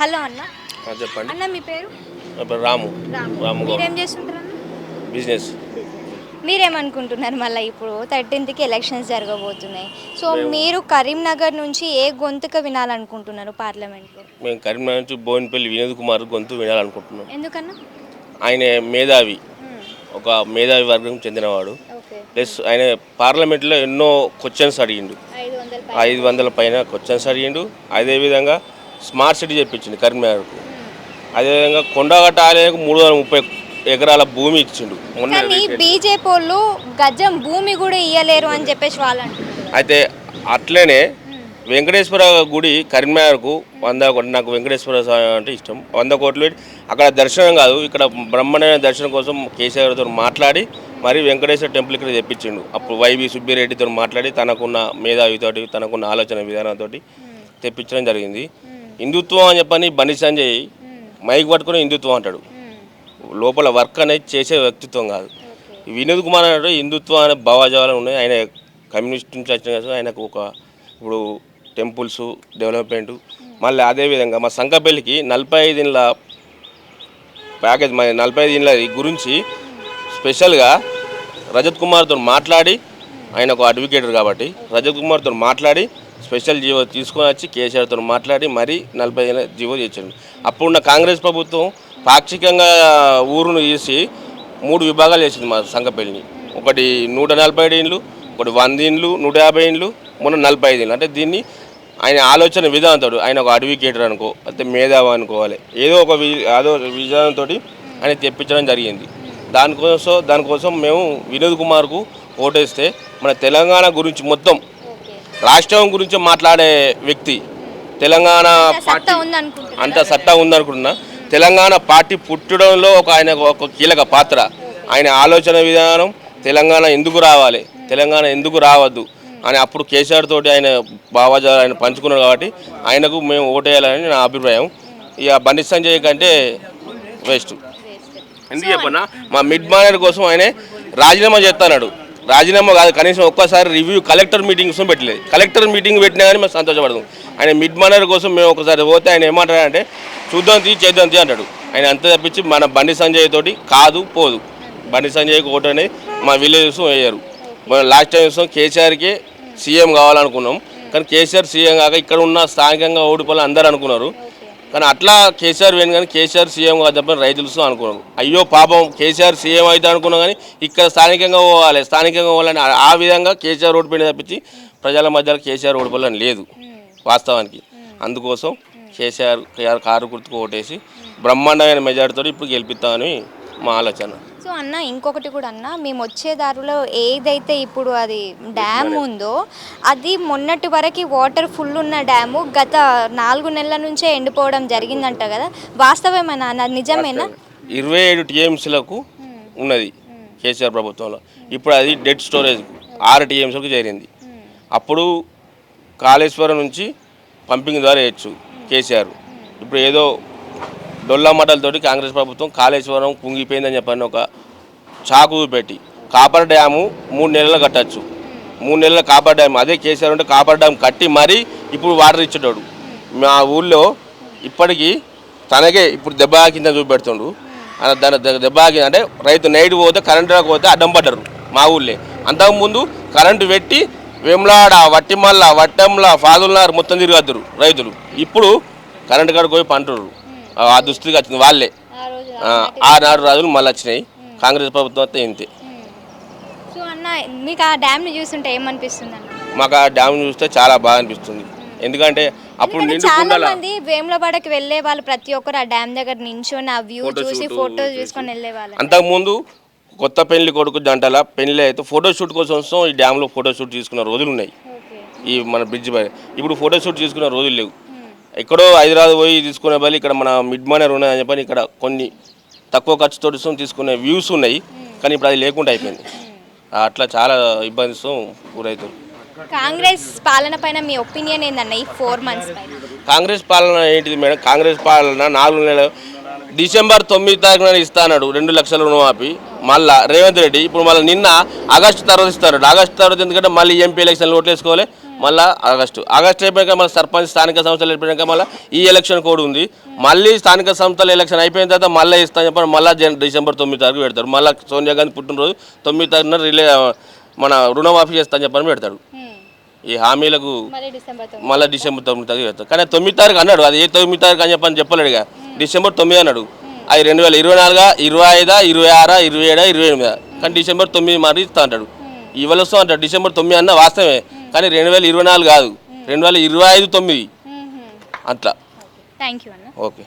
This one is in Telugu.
హలో అన్న. చెప్పండి. అన్న మీ పేరు? రాము. రాము. మీరేం చేస్తుంటారు బిజినెస్. మీరేమనుకుంటున్నారు మళ్ళీ ఇప్పుడు? థర్టీన్త్కి ఎలక్షన్స్ జరగబోతున్నాయి. సో మీరు కరీంనగర్ నుంచి ఏ గొంతుక వినాలనుకుంటున్నారు పార్లమెంట్లో? మేము కరీంనగర్ నుంచి బోయినపల్లి వినోద్ కుమార్ గొంతు వినాలనుకుంటున్నాం. ఎందుకన్నా? ఆయన మేధావి. ఒక మేధావి వర్గం చెందినవాడు. ప్లస్ ఆయన పార్లమెంట్లో ఎన్నో క్వశ్చన్స్ అడిగిండు. ఐదు వందల ఐదు వందల పైన క్వశ్చన్స్ అడిగిండు. అదేవిధంగా స్మార్ట్ సిటీ చెప్పించింది కరీంనగర్కు. అదేవిధంగా కొండగట్ట ఆలయానికి మూడు వందల ముప్పై ఎకరాల భూమి ఇచ్చిండు. మొన్న కానీ బీజేపీ వాళ్ళు గజం భూమి కూడా ఇయ్యలేరు అని చెప్పేసి వాళ్ళు అంటున్నారు. అయితే అట్లనే వెంకటేశ్వర గుడి కరీంనగర్కు వంద కోట్లు నాకు వెంకటేశ్వర స్వామి అంటే ఇష్టం. వంద కోట్లు పెట్టి అక్కడ దర్శనం కాదు ఇక్కడ బ్రహ్మాండమైన దర్శనం కోసం కేసీఆర్తో మాట్లాడి మరి వెంకటేశ్వర టెంపుల్ ఇక్కడ తెప్పించిండు. అప్పుడు వైవి సుబ్బిరెడ్డితో మాట్లాడి తనకున్న మేధావితోటి తనకున్న ఆలోచన విధానంతో తెప్పించడం జరిగింది. హిందుత్వం అని చెప్పని బండి సంజయ్ మైక్ పట్టుకుని హిందుత్వం అంటాడు. లోపల వర్క్ అనేది చేసే వ్యక్తిత్వం కాదు. వినోద్ కుమార్ అంటే హిందుత్వం అనే భావజాలం ఉన్నాయి. ఆయన కమ్యూనిస్ట్ నుంచి వచ్చిన కదా ఆయనకు ఒక ఇప్పుడు టెంపుల్స్ డెవలప్మెంట్. మళ్ళీ అదేవిధంగా మా సంకపల్లికి నలభై ఐదు ఇండ్ల ప్యాకేజ్ మా నలభై ఐదు ఇండ్ల గురించి స్పెషల్గా రజత్ కుమార్తో మాట్లాడి ఆయన ఒక అడ్వకేటర్ కాబట్టి రజత్ కుమార్తో మాట్లాడి స్పెషల్ జీవో తీసుకొని వచ్చి కేసీఆర్తో మాట్లాడి మరీ నలభై ఐదు జీవో చేశాడు. అప్పుడున్న కాంగ్రెస్ ప్రభుత్వం పాక్షికంగా ఊరును తీసి మూడు విభాగాలు చేసింది మా సంఘపల్లిని ఒకటి నూట నలభై ఐదు ఇండ్లు ఒకటి వంద ఇండ్లు నూట యాభై ఇండ్లు మొన్న నలభై ఐదు ఇండ్లు. అంటే దీన్ని ఆయన ఆలోచన విధానంతో ఆయన ఒక అడ్వకేటర్ అనుకో అయితే మేధావి అనుకోవాలి. ఏదో ఒక వి- ఏదో విధానంతో ఆయన తెప్పించడం జరిగింది. దానికోసం దానికోసం మేము వినోద్ కుమార్కు ఓటేస్తే మన తెలంగాణ గురించి మొత్తం రాష్ట్రం గురించి మాట్లాడే వ్యక్తి తెలంగాణ పార్టీ అంత సత్తా ఉందనుకుంటున్నా. తెలంగాణ పార్టీ పుట్టడంలో ఒక ఆయన ఒక కీలక పాత్ర. ఆయన ఆలోచన విధానం తెలంగాణ ఎందుకు రావాలి తెలంగాణ ఎందుకు రావద్దు అని అప్పుడు కేసీఆర్ తోటి ఆయన భావాజాలు ఆయన పంచుకున్నాడు కాబట్టి ఆయనకు మేము ఓటేయాలని నా అభిప్రాయం. ఇక బండి సంజయ్ కంటే వేస్ట్. ఎందుకు చెప్పన్నా మా మిడ్ మానర్ కోసం ఆయన రాజీనామా చేస్తున్నాడు. రాజీనామా కాదు కనీసం ఒక్కసారి రివ్యూ కలెక్టర్ మీటింగ్ కోసం పెట్టలేదు కలెక్టర్ మీటింగ్ పెట్టినా కానీ మేము సంతోషపడదాం ఆయన మిడ్ మానర్ కోసం మేము ఒకసారి పోతే ఆయన ఏమంటాడంటే చూద్దాం తీ చేద్దాం తీ అంటాడు. ఆయన అంత తప్పించి మన బండి సంజయ్ తోటి కాదు పోదు. బండి సంజయ్కి ఓటు అనేది మా విలేజెస్ వేయరు. మనం లాస్ట్ టైం చూస్తాం కేసీఆర్కే సీఎం కావాలనుకున్నాం. కానీ కేసీఆర్ సీఎం కాక ఇక్కడ ఉన్న స్థానికంగా ఓడిపోవాలని అందరూ అనుకున్నారు. కానీ అట్లా కేసీఆర్ వేణు కానీ కేసీఆర్ సీఎం కాదు తప్ప రైతులు అనుకున్నాం అయ్యో పాపం కేసీఆర్ సీఎం అయితే అనుకున్నాం కానీ ఇక్కడ స్థానికంగా పోవాలి స్థానికంగా పోవాలని ఆ- విధంగా కేసీఆర్ ఓడిపోయిన తప్పించి ప్రజల మధ్యలో కేసీఆర్ ఓడిపోవాలని లేదు వాస్తవానికి. అందుకోసం కేసీఆర్ కేఆర్ కారు గుర్తుకు ఓటేసి బ్రహ్మాండమైన మెజార్టీతో ఇప్పుడు గెలిపిస్తామని మా ఆలోచన. సో అన్న ఇంకొకటి కూడా అన్న మేము వచ్చే దారిలో ఏదైతే ఇప్పుడు అది డ్యామ్ ఉందో అది మొన్నటి వరకు వాటర్ ఫుల్ ఉన్న డ్యాము గత నాలుగు నెలల నుంచే ఎండిపోవడం జరిగిందంట కదా. వాస్తవమేనా అన్న? నిజమేనా? ఇరవై ఏడు టీఎంసీలకు ఉన్నది కేసీఆర్ ప్రభుత్వంలో. ఇప్పుడు అది డెడ్ స్టోరేజ్ ఆరు టీఎంసీలకు చేరింది. అప్పుడు కాళేశ్వరం నుంచి పంపింగ్ ద్వారా వేయచ్చు కేసీఆర్. ఇప్పుడు ఏదో డొల్లా కాంగ్రెస్ ప్రభుత్వం కాళేశ్వరం కుంగిపోయిందని చెప్పని ఒక చాకు పెట్టి కాపర్ డ్యాము మూడు నెలలు కట్టచ్చు. మూడు నెలల కాపర్ డ్యామ్. అదే కేసీఆర్ ఉంటే కాపర్ డ్యామ్ కట్టి మరీ ఇప్పుడు వాటర్ ఇచ్చేటోడు. మా ఊళ్ళో ఇప్పటికీ తనకే ఇప్పుడు దెబ్బ కింద చూపెడుతుండు. దాని దెబ్బ కింద అంటే రైతు నైట్ పోతే కరెంటు రాకపోతే అడ్డం పడ్డరు మా ఊళ్ళే. అంతకుముందు కరెంటు పెట్టి వేములాడ వట్టిమల్ల వట్టంల ఫాదుల్నార్ మొత్తం తిరగద్దురు రైతులు. ఇప్పుడు కరెంటు కాడికి పోయి పంటురు ఆ దుస్థితికి వచ్చింది వాళ్ళే. ఆ రోజు ఆ, ఆనాడు రాజులు మళ్ళీ వచ్చినాయి. కాంగ్రెస్ ప్రభుత్వం అయితే ఇంతే సో అన్న మీకు ఆ డ్యామ్ని చూస్తుంటే ఏమనిపిస్తుంది అన్న? మాకు ఆ డ్యామ్ చూస్తే చాలా బాగా అనిపిస్తుంది. ఎందుకంటే అప్పుడు చాలా మంది వేములవాడకి వెళ్ళే వాళ్ళు ప్రతి ఒక్కరు ఆ డ్యామ్ దగ్గర నించొని ఆ వ్యూ చూసి ఫోటో చేసి. తీసుకొని వెళ్ళే వాళ్ళు అంతకుముందు కొత్త పెళ్ళి కొడుకు జంటల పెళ్ళి అయితే ఫోటో షూట్ కోసం వస్తాం. ఈ డ్యామ్లో ఫోటో షూట్ తీసుకున్న రోజులు ఉన్నాయి. ఈ మన బ్రిడ్జ్ పై. ఇప్పుడు ఫోటో షూట్ తీసుకున్న రోజులు లేవు. ఎక్కడో హైదరాబాద్ పోయి తీసుకునే బదులు ఇక్కడ మన మిడ్ మానర్ ఉన్నాయని చెప్పని ఇక్కడ కొన్ని తక్కువ ఖర్చుతో తీసుకునే వ్యూస్ ఉన్నాయి. కానీ ఇప్పుడు అది లేకుండా అయిపోయింది. అట్లా చాలా ఇబ్బందిస్తూ ఊరైతారు కాంగ్రెస్ పాలన పైన మీ ఒపీనియన్ ఏందన్న ఈ ఫోర్ మంత్స్ కాంగ్రెస్ పాలన ఏంటిది మేడం? కాంగ్రెస్ పాలన నాలుగు నెలలు. డిసెంబర్ తొమ్మిది తారీఖున ఇస్తాడు రెండు లక్షల రుణమాఫీ. మళ్ళా రేవంత్ రెడ్డి. ఇప్పుడు మళ్ళీ నిన్న ఆగస్టు తర్వాత ఇస్తాడు. ఆగస్టు తర్వాత ఎందుకంటే మళ్ళీ ఎంపీ ఎలక్షన్లు ఓట్లు వేసుకోవాలి మళ్ళీ ఆగస్టు. ఆగస్టు అయిపోయాక మళ్ళీ సర్పంచ్ స్థానిక సంస్థలు అయిపోయాక మళ్ళీ ఈ ఎలక్షన్ కోడ్ ఉంది. మళ్ళీ స్థానిక సంస్థల ఎలక్షన్ అయిపోయిన తర్వాత మళ్ళీ ఇస్తాను చెప్పని మళ్ళీ డిసెంబర్ తొమ్మిది తారీఖు పెడతారు. మళ్ళీ సోనియా గాంధీ పుట్టినరోజు తొమ్మిది తారీఖున రిలే మన రుణమాఫీ చేస్తాను చెప్పని పెడతాడు. ఈ హామీలకు మళ్ళీ డిసెంబర్ తొమ్మిది తారీఖు పెడతారు. కానీ తొమ్మిది తారీఖు అన్నాడు. అది ఏ తొమ్మిది తారీఖు అని చెప్పని చెప్పలేడుగా డిసెంబర్ తొమ్మిది అన్నాడు. అది రెండు వేల ఇరవై నాలుగా ఇరవై ఐదా ఇరవై ఆరా ఇరవై ఏడా ఇరవై ఎనిమిదా? కానీ డిసెంబర్ తొమ్మిది మరి ఇస్తా అంటాడు. ఇవాళ వస్తాం అంటాడు. డిసెంబర్ తొమ్మిది అన్న వాస్తవమే. కానీ రెండు వేల ఇరవై నాలుగు కాదు. రెండు వేల ఇరవై ఐదు తొమ్మిది. అట్లా. థ్యాంక్ యూ అన్న. ఓకే.